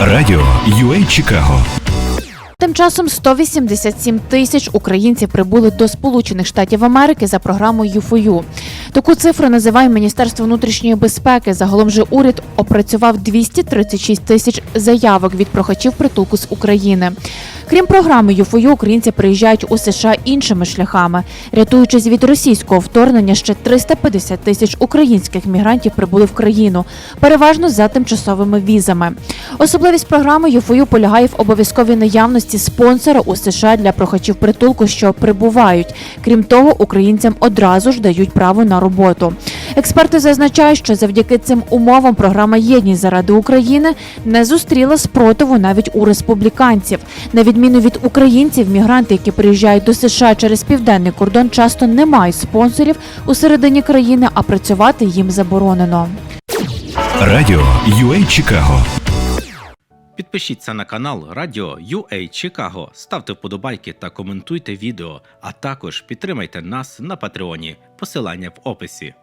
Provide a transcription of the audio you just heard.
Радіо UA Чикаго Тим часом 187 тисяч українців прибули до Сполучених Штатів Америки за програмою ЮФОЮ. Таку цифру називає Міністерство внутрішньої безпеки. Загалом же уряд опрацював 236 тисяч заявок від прохачів притулку з України. Крім програми ЮФОЮ, українці приїжджають у США іншими шляхами. Рятуючись від російського вторгнення, ще 350 тисяч українських мігрантів прибули в країну, переважно за тимчасовими візами. Особливість програми ЮФОЮ полягає в обов'язковій наявності спонсора у США для прохачів притулку, що прибувають. Крім того, українцям одразу ж дають право на роботу. Експерти зазначають, що завдяки цим умовам програма Єдність заради України не зустріла спротиву навіть у республіканців. На відміну від українців, мігранти, які приїжджають до США через південний кордон, часто не мають спонсорів у середині країни, а працювати їм заборонено. Радіо UA Чикаго Підпишіться на канал Радіо UA Чикаго, ставте вподобайки та коментуйте відео, а також підтримайте нас на Патреоні. Посилання в описі.